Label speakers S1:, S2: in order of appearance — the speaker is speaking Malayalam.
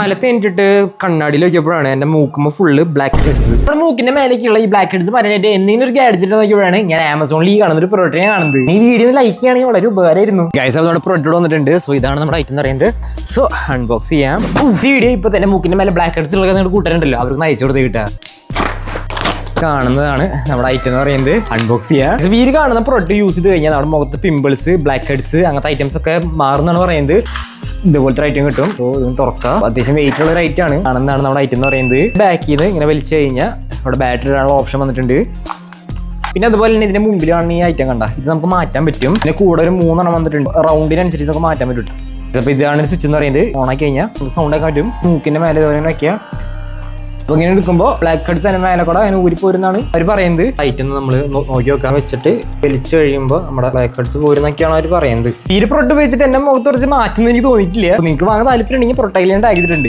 S1: കാലത്ത് എന്നിട്ട് കണ്ണാടിയിൽ നോക്കിയപ്പോഴാണ് എന്റെ മൂക്കുമ്പോ ഫുള്ള് ബ്ലാക്ക് ഹെഡ്സ് നമ്മുടെ മൂക്കിന്റെ മേലേക്കുള്ള ഈ ബ്ലാക്ക് ഹെഡ്സ് പറയാനായിട്ട് എന്തെങ്കിലും ഒരു ഗാഡ്ജറ്റ് നോക്കിയപ്പോഴാണ് ഞാൻ ആമസോണിൽ ഈ കാണുന്ന ഒരു പ്രോഡക്റ്റ് കാണുന്നത്. ഈ വീഡിയോ ലൈക്ക് ചെയ്യുകയാണെങ്കിൽ വളരെ ഉപകാരമായിരുന്നു. ഗൈസ് അപ്പോൾ നമ്മുടെ പ്രോഡക്റ്റ് വന്നിട്ടുണ്ട്. സോ ഇതാണ് നമ്മുടെ ഐറ്റം എന്ന് പറയുന്നത്. സോ അൺബോക്സ് ചെയ്യാം. വീഡിയോ ഇപ്പൊ തന്നെ മൂക്കിന്റെ മേലെ ബ്ലാക്ക് ഹെഡ്സ് ഉള്ള കൂട്ടാനുണ്ടല്ലോ അവർക്ക് അയച്ചു കൊടുത്ത് കിട്ടുക. കാണുന്നതാണ് നമ്മുടെ ഐറ്റം എന്ന് പറയുന്നത്. അൺബോക്സ് ചെയ്യുക ഈ കാണുന്ന പ്രൊഡക്റ്റ് യൂസ് ചെയ്ത് കഴിഞ്ഞാൽ നമ്മുടെ മുഖത്ത് പിമ്പിൾസ് ബ്ലാക്ക് ഹെഡ്സ് അങ്ങനത്തെ ഐറ്റംസ് ഒക്കെ മാറുന്നതാണ് പറയുന്നത്. ഇതുപോലത്തെ ഐറ്റം കിട്ടും. സോ ഇതൊന്ന് തുറക്കാം. അത്യാവശ്യം വെയിറ്റ് ഉള്ള ഒരു ഐറ്റം ആണ്. കാണുന്നതാണ് നമ്മുടെ ഐറ്റം എന്ന് പറയുന്നത്. ബാക്ക് ചെയ്ത് ഇങ്ങനെ വലിച്ചു കഴിഞ്ഞാൽ അവിടെ ബാറ്ററി ഇടാനുള്ള ഓപ്ഷൻ വന്നിട്ടുണ്ട്. പിന്നെ അതുപോലെ തന്നെ ഇതിന്റെ മുമ്പിലാണ് ഈ ഐറ്റം കണ്ട ഇത് നമുക്ക് മാറ്റാൻ പറ്റും. പിന്നെ കൂടെ ഒരു മൂന്നെണ്ണം വന്നിട്ടുണ്ട്. റൗണ്ടിനനുസരിച്ച് നമുക്ക് മാറ്റാൻ പറ്റും അപ്പോൾ ഇതാണ് സ്വിച്ച് എന്ന് പറയുന്നത്. ഓണാക്കി കഴിഞ്ഞാൽ സൗണ്ട് ആക്കാൻ പറ്റും മൂക്കിന്റെ മേലെ ഇതുപോലെ വെക്കുക അപ്പൊ ഇങ്ങനെ എടുക്കുമ്പോൾ ബ്ലാക്ക് ഹെഡ്സ് അതിന് മേലെ കൂടെ അതിന് ഊരിപ്പോരുന്നാണ് അവർ പറയുന്നത് ഐറ്റം നമ്മൾ നോക്കി വെക്കാൻ വെച്ചിട്ട് വലിച്ചു കഴിയുമ്പോൾ നമ്മുടെ ബ്ലാക്ക് ഹെഡ്സ് പോരുന്നൊക്കെയാണ് അവർ പറയുന്നത്. ഈ പ്രൊഡക്റ്റ് വെച്ചിട്ട് എന്റെ മുഖത്ത് കുറച്ച് മാറ്റുന്ന എനിക്ക് തോന്നിയിട്ടില്ല. നിങ്ങൾക്ക് വാങ്ങാൻ താല്പര്യം ഉണ്ടെങ്കിൽ പ്രൊട്ടൈലിയാണ്ട് ആക്കിയിട്ടുണ്ട്